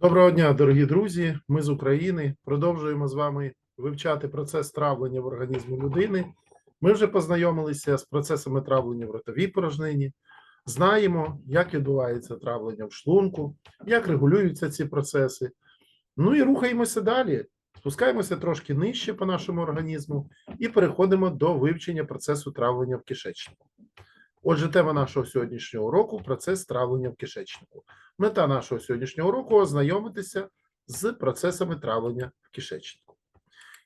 Доброго дня, дорогі друзі. Ми з України продовжуємо з вами вивчати процес травлення в організмі людини. Ми вже познайомилися з процесами травлення в ротовій порожнині, знаємо, як відбувається травлення в шлунку, як регулюються ці процеси. Ну і рухаємося далі. Спускаємося трошки нижче по нашому організму і переходимо до вивчення процесу травлення в кишечнику. Отже, тема нашого сьогоднішнього уроку процес травлення в кишечнику. Мета нашого сьогоднішнього уроку ознайомитися з процесами травлення в кишечнику.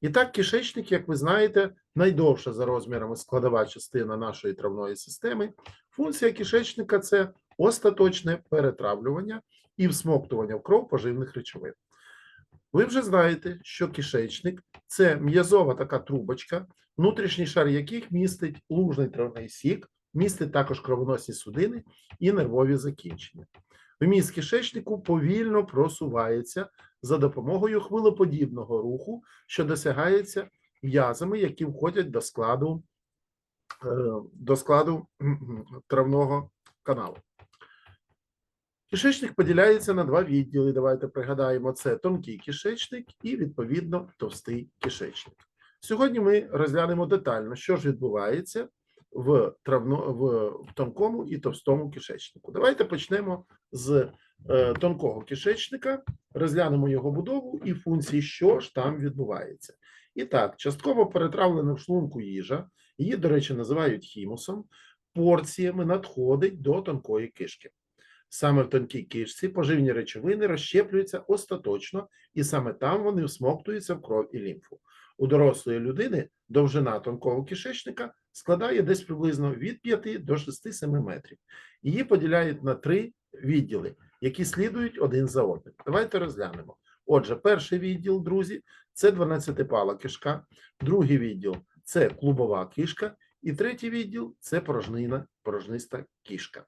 І так, кишечник, як ви знаєте, найдовша за розмірами складова частина нашої травної системи. Функція кишечника це остаточне перетравлювання і всмоктування в кров поживних речовин. Ви вже знаєте, що кишечник це м'язова така трубочка, внутрішній шар яких містить лужний травний сік, містить також кровоносні судини і нервові закінчення. Вміст кишечнику повільно просувається за допомогою хвилеподібного руху, що досягається м'язами, які входять до складу, е, до складу травного каналу. Кишечник поділяється на два відділи. Давайте пригадаємо: це тонкий кишечник і, відповідно, товстий кишечник. Сьогодні ми розглянемо детально, що ж відбувається в травно, в, тонкому і товстому кишечнику. Давайте почнемо з е, тонкого кишечника, розглянемо його будову і функції, що ж там відбувається. І так, частково перетравлена в шлунку їжа, її, до речі, називають хімусом, порціями надходить до тонкої кишки. Саме в тонкій кишці поживні речовини розщеплюються остаточно, і саме там вони всмоктуються в кров і лімфу. У дорослої людини довжина тонкого кишечника складає десь приблизно від 5 до 6-7 метрів. Її поділяють на три відділи, які слідують один за одним. Давайте розглянемо. Отже, перший відділ, друзі, це 12-пала кишка, другий відділ це клубова кишка, і третій відділ це порожнина, порожниста кишка.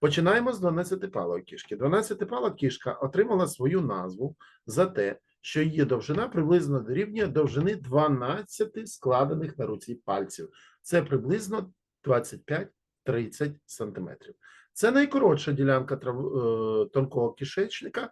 Починаємо з 12-палої кишки. 12-пала кишка отримала свою назву за те, що її довжина приблизно дорівнює довжини 12 складених на руці пальців. Це приблизно 25-30 сантиметрів. Це найкоротша ділянка е, тонкого кишечника,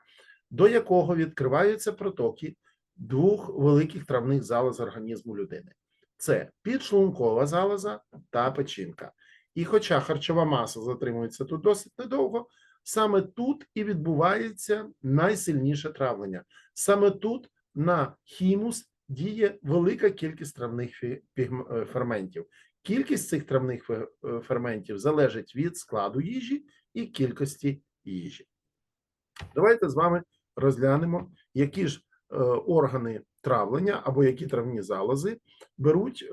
до якого відкриваються протоки двох великих травних залоз організму людини. Це підшлункова залоза та печінка. І хоча харчова маса затримується тут досить недовго, саме тут і відбувається найсильніше травлення. Саме тут на хімус діє велика кількість травних е, ферментів. Кількість цих травних е, ферментів залежить від складу їжі і кількості їжі. Давайте з вами розглянемо, які ж е, органи травлення або які травні залози беруть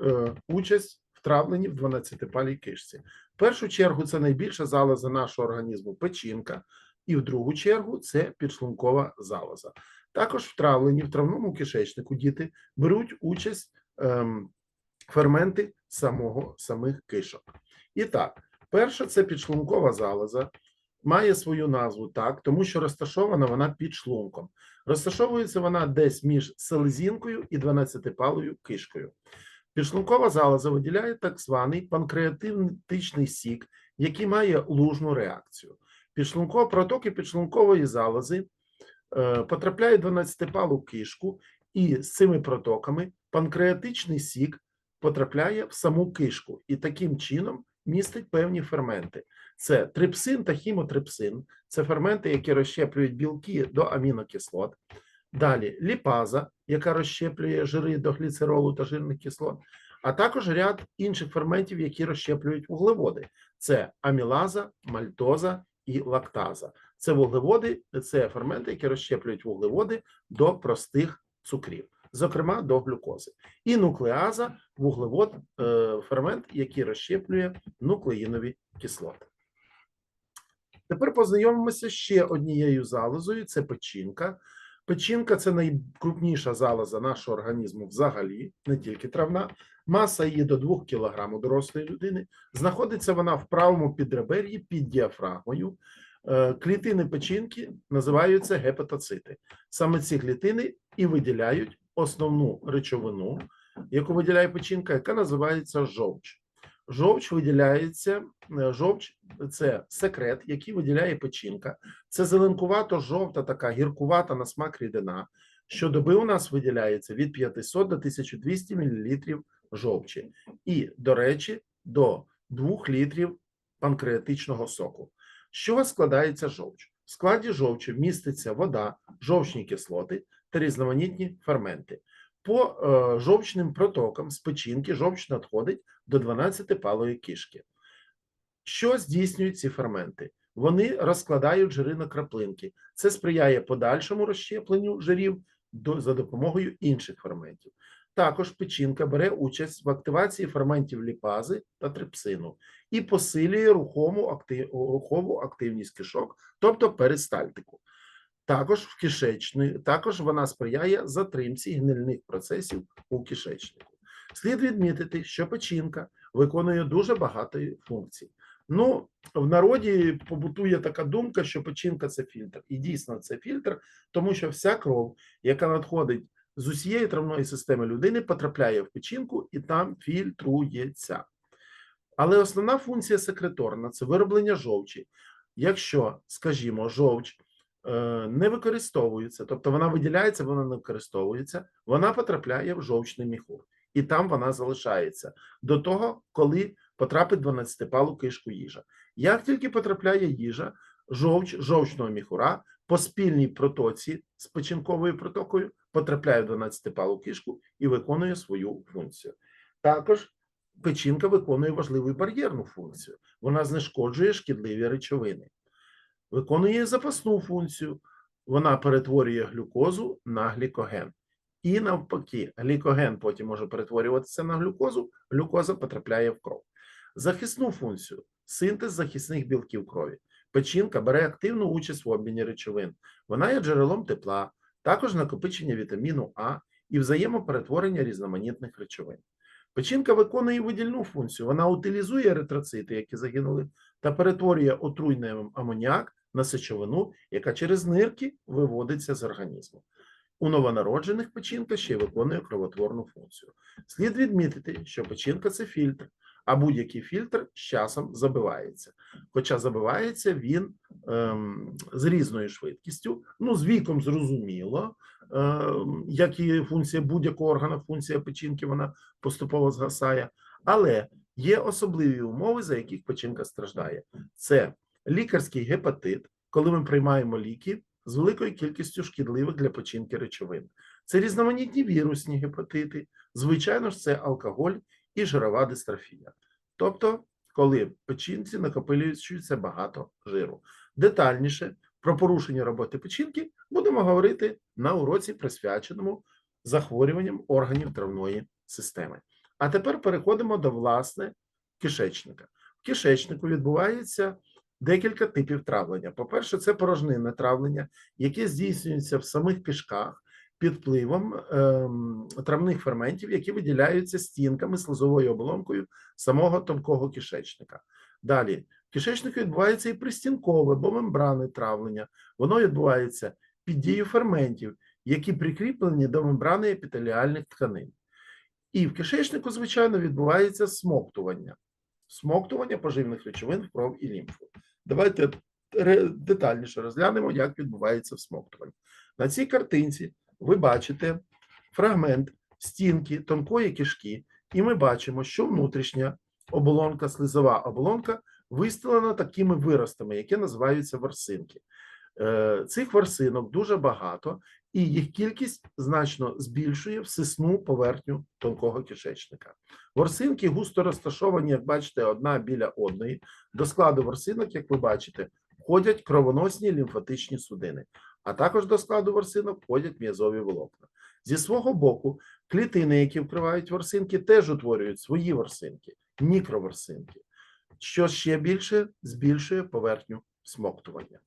участь в травленні в 12-палій кишці. В першу чергу це найбільша залоза нашого організму печінка, і в другу чергу це підшлункова залоза. Також в травленні в травному кишечнику діти беруть участь ем, ферменти самого самих кишок. І так, перша це підшлункова залоза. Має свою назву так, тому що розташована вона під шлунком. Розташовується вона десь між селезінкою і 12-палою кишкою. Підшлункова залоза виділяє так званий панкреатинтичний сік, який має лужну реакцію. Підшлункова протоки підшлункової залози е, потрапляють в 12-палу кишку, і з цими протоками панкреатичний сік потрапляє в саму кишку і таким чином містить певні ферменти. Це трипсин та хімотрипсин, це ферменти, які розщеплюють білки до амінокислот. Далі ліпаза, яка розщеплює жири до гліцеролу та жирних кислот, а також ряд інших ферментів, які розщеплюють вуглеводи. Це амілаза, мальтоза і лактаза. Це вуглеводи, це ферменти, які розщеплюють вуглеводи до простих цукрів, зокрема до глюкози. І нуклеаза вуглевод, е, фермент, який розщеплює нуклеїнові кислоти. Тепер познайомимося ще однією залозою: це печінка. Печінка це найкрупніша залоза нашого організму взагалі, не тільки травна. Маса її до 2 кг у дорослої людини. Знаходиться вона в правому підребер'ї під діафрагмою. Е, Клітини печінки називаються гепатоцити. Саме ці клітини і виділяють основну речовину, яку виділяє печінка, яка називається жовч. Жовч виділяється. е, Жовч це секрет, який виділяє печінка. Це зеленкувато жовта, така гіркувата на смак рідина. Щодоби у нас виділяється від 500 до 1200 мл жовчі. І, до речі, до 2 літрів панкреатичного соку. Чого складається жовч? В складі жовчі міститься вода, жовчні кислоти та різноманітні ферменти. По е, жовчним протокам з печінки жовч надходить до 12-палої кишки. Що здійснюють ці ферменти? Вони розкладають жири на краплинки. Це сприяє подальшому розщепленню жирів до, за допомогою інших ферментів. Також печінка бере участь в активації ферментів ліпази та трипсину і посилює рухому актив, рухову активність кишок, тобто перистальтику. Також в кишечні, також вона сприяє затримці гнильних процесів у кишечнику. Слід відмітити, що печінка виконує дуже багато функцій. Ну, в народі побутує така думка, що печінка це фільтр. І дійсно це фільтр, тому що вся кров, яка надходить з усієї травної системи людини, потрапляє в печінку і там фільтрується. Але основна функція секреторна це вироблення жовчі. Якщо, скажімо, жовч е, не використовується, тобто вона виділяється, вона не використовується, вона потрапляє в жовчний міхур, і там вона залишається до того, коли потрапить 12-палу кишку їжа. Як тільки потрапляє їжа, жовч жовчного міхура по спільній протоці з печінковою протокою потрапляє в 12-палу кишку і виконує свою функцію. Також печінка виконує важливу бар'єрну функцію. Вона знешкоджує шкідливі речовини, виконує запасну функцію. Вона перетворює глюкозу на глікоген. І навпаки, глікоген потім може перетворюватися на глюкозу, глюкоза потрапляє в кров. Захисну функцію синтез захисних білків крові. Печінка бере активну участь в обміні речовин. Вона є джерелом тепла, також накопичення вітаміну А і взаємоперетворення різноманітних речовин. Печінка виконує видільну функцію. Вона утилізує еритроцити, які загинули, та перетворює отруйний амоніак на сечовину, яка через нирки виводиться з організму. У новонароджених печінка ще й виконує кровотворну функцію. Слід відмітити, що печінка це фільтр, а будь-який фільтр з часом забивається. Хоча забивається він ем, з різною швидкістю, ну з віком зрозуміло, ем, як і функція будь-якого органу, функція печінки вона поступово згасає, але є особливі умови, за яких печінка страждає. Це лікарський гепатит, коли ми приймаємо ліки з великою кількістю шкідливих для печінки речовин. Це різноманітні вірусні гепатити, звичайно ж, це алкоголь і жирова дистрофія. Тобто, коли в печінці накопичується багато жиру. Детальніше про порушення роботи печінки будемо говорити на уроці, присвяченому захворюванням органів травної системи. А тепер переходимо до власне кишечника. В кишечнику відбувається декілька типів травлення. По-перше, це порожнинне травлення, яке здійснюється в самих кишках під впливом ем, травних ферментів, які виділяються стінками слизовою оболонкою самого тонкого кишечника. Далі в кишечнику відбувається і пристінкове, бо мембрани травлення. Воно відбувається під дією ферментів, які прикріплені до мембрани епітеліальних тканин. І в кишечнику, звичайно, відбувається смоктування, смоктування поживних речовин в кров і лімфу. Давайте детальніше розглянемо, як відбувається всмоктування. На цій картинці ви бачите фрагмент стінки тонкої кишки, і ми бачимо, що внутрішня оболонка, слизова оболонка вистелена такими виростами, які називаються ворсинки. Е, Цих ворсинок дуже багато, і їх кількість значно збільшує всесну поверхню тонкого кишечника. Ворсинки густо розташовані, як бачите, одна біля одної. До складу ворсинок, як ви бачите, входять кровоносні лімфатичні судини, а також до складу ворсинок входять м'язові волокна. Зі свого боку, клітини, які вкривають ворсинки, теж утворюють свої ворсинки, мікроворсинки, що ще більше збільшує поверхню смоктування.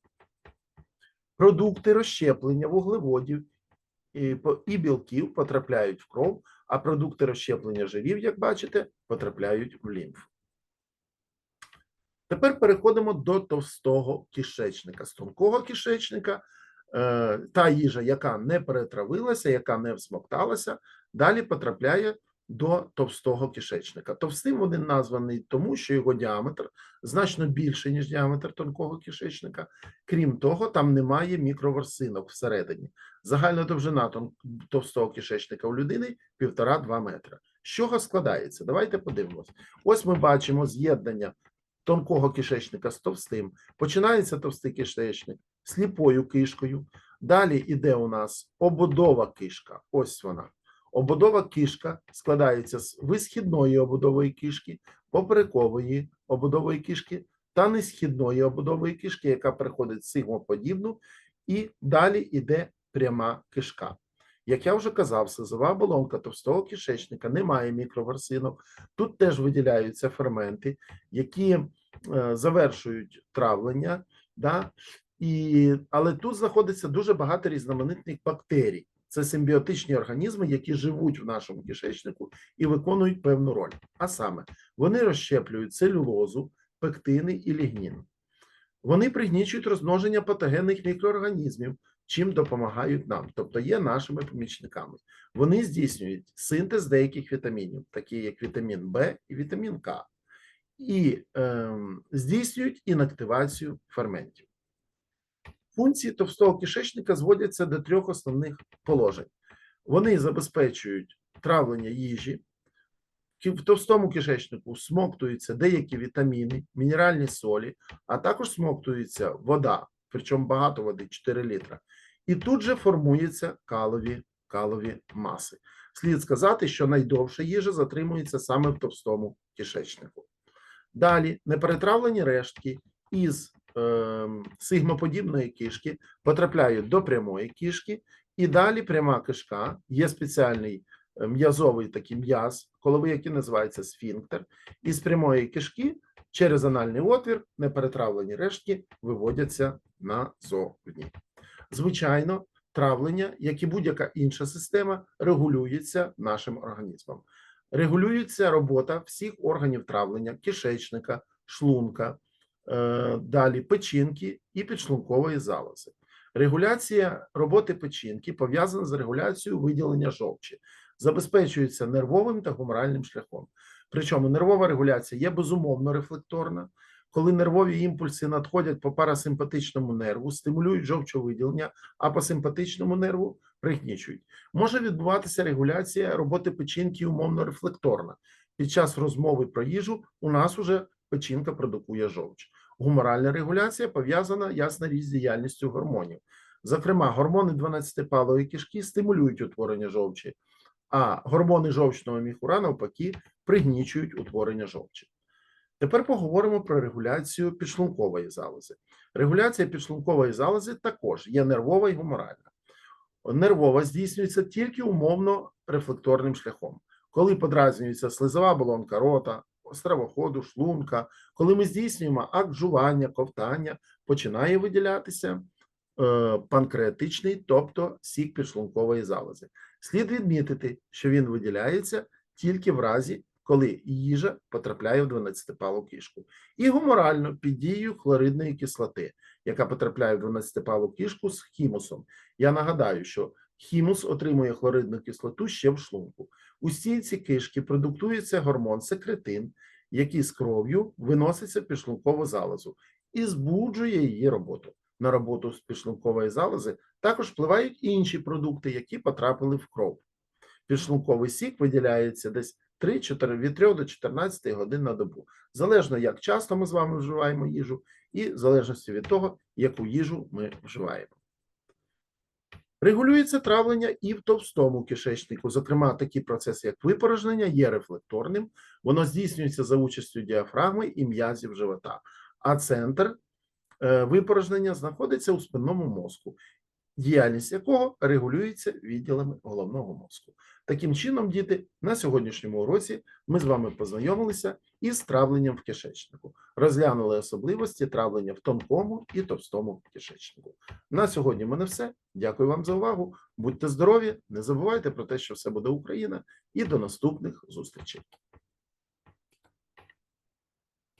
Продукти розщеплення вуглеводів і, білків потрапляють в кров, а продукти розщеплення жирів, як бачите, потрапляють в лімфу. Тепер переходимо до товстого кишечника. З тонкого кишечника е, та їжа, яка не перетравилася, яка не всмокталася, далі потрапляє до товстого кишечника. Товстим він названий тому, що його діаметр значно більший, ніж діаметр тонкого кишечника. Крім того, там немає мікроворсинок всередині. Загальна довжина товстого кишечника у людини 1,5-2 метра. З чого складається? Давайте подивимось. Ось ми бачимо з'єднання тонкого кишечника з товстим. Починається товстий кишечник сліпою кишкою. Далі іде у нас ободова кишка. Ось вона. Ободова кишка складається з висхідної ободової кишки, поперекової ободової кишки та несхідної ободової кишки, яка переходить в сигмоподібну, і далі іде пряма кишка. Як я вже казав, слизова оболонка товстого кишечника не має мікроверсинок. Тут теж виділяються ферменти, які е, завершують травлення, да? і, але тут знаходиться дуже багато різноманітних бактерій. Це симбіотичні організми, які живуть в нашому кишечнику і виконують певну роль. А саме, вони розщеплюють целюлозу, пектини і лігнін. Вони пригнічують розмноження патогенних мікроорганізмів, чим допомагають нам, тобто є нашими помічниками. Вони здійснюють синтез деяких вітамінів, такі як вітамін В і вітамін К, і ем, здійснюють інактивацію ферментів. Функції товстого кишечника зводяться до трьох основних положень. Вони забезпечують травлення їжі. В товстому кишечнику смоктуються деякі вітаміни, мінеральні солі, а також смоктується вода, причому багато води 4 літра. І тут же формуються калові, калові маси. Слід сказати, що найдовше їжа затримується саме в товстому кишечнику. Далі неперетравлені рештки із сигмоподібної кишки потрапляють до прямої кишки, і далі пряма кишка є спеціальний е, м'язовий такий м'яз, коловий, який називається сфінктер, і з прямої кишки через анальний отвір неперетравлені рештки виводяться назовні. Звичайно, травлення, як і будь-яка інша система, регулюється нашим організмом. Регулюється робота всіх органів травлення, кишечника, шлунка, далі печінки і підшлункової залози. Регуляція роботи печінки пов'язана з регуляцією виділення жовчі, забезпечується нервовим та гуморальним шляхом. Причому нервова регуляція є безумовно рефлекторна. Коли нервові імпульси надходять по парасимпатичному нерву, стимулюють жовчовиділення, а по симпатичному нерву пригнічують. Може відбуватися регуляція роботи печінки умовно рефлекторна. Під час розмови про їжу у нас уже печінка продукує жовч. Гуморальна регуляція пов'язана ясна річ з діяльністю гормонів. Зокрема, гормони 12-палої кишки стимулюють утворення жовчі, а гормони жовчного міхура навпаки пригнічують утворення жовчі. Тепер поговоримо про регуляцію підшлункової залози. Регуляція підшлункової залози також є нервова і гуморальна. Нервова здійснюється тільки умовно рефлекторним шляхом, коли подразнюється слизова оболонка рота, стравоходу, шлунка, коли ми здійснюємо акт жування, ковтання, починає виділятися е, панкреатичний, тобто сік підшлункової залози. Слід відмітити, що він виділяється тільки в разі, коли їжа потрапляє в 12-палу кишку, і гуморально під дією хлоридної кислоти, яка потрапляє в 12-палу кишку з хімусом. Я нагадаю, що хімус отримує хлоридну кислоту ще в шлунку. У стінці кишки продуктується гормон секретин, який з кров'ю виноситься в підшлункову залозу і збуджує її роботу. На роботу з підшлункової залози також впливають інші продукти, які потрапили в кров. Підшлунковий сік виділяється десь 3-4, від 3 до 14 годин на добу, залежно як часто ми з вами вживаємо їжу, і в залежності від того, яку їжу ми вживаємо. Регулюється травлення і в товстому кишечнику. Зокрема, такий процес, як випорожнення, є рефлекторним. Воно здійснюється за участю діафрагми і м'язів живота. А центр е, випорожнення знаходиться у спинному мозку, діяльність якого регулюється відділами головного мозку. Таким чином, діти, на сьогоднішньому уроці ми з вами познайомилися із травленням в кишечнику, розглянули особливості травлення в тонкому і товстому кишечнику. На сьогодні в мене все. Дякую вам за увагу. Будьте здорові, не забувайте про те, що все буде Україна, і до наступних зустрічей.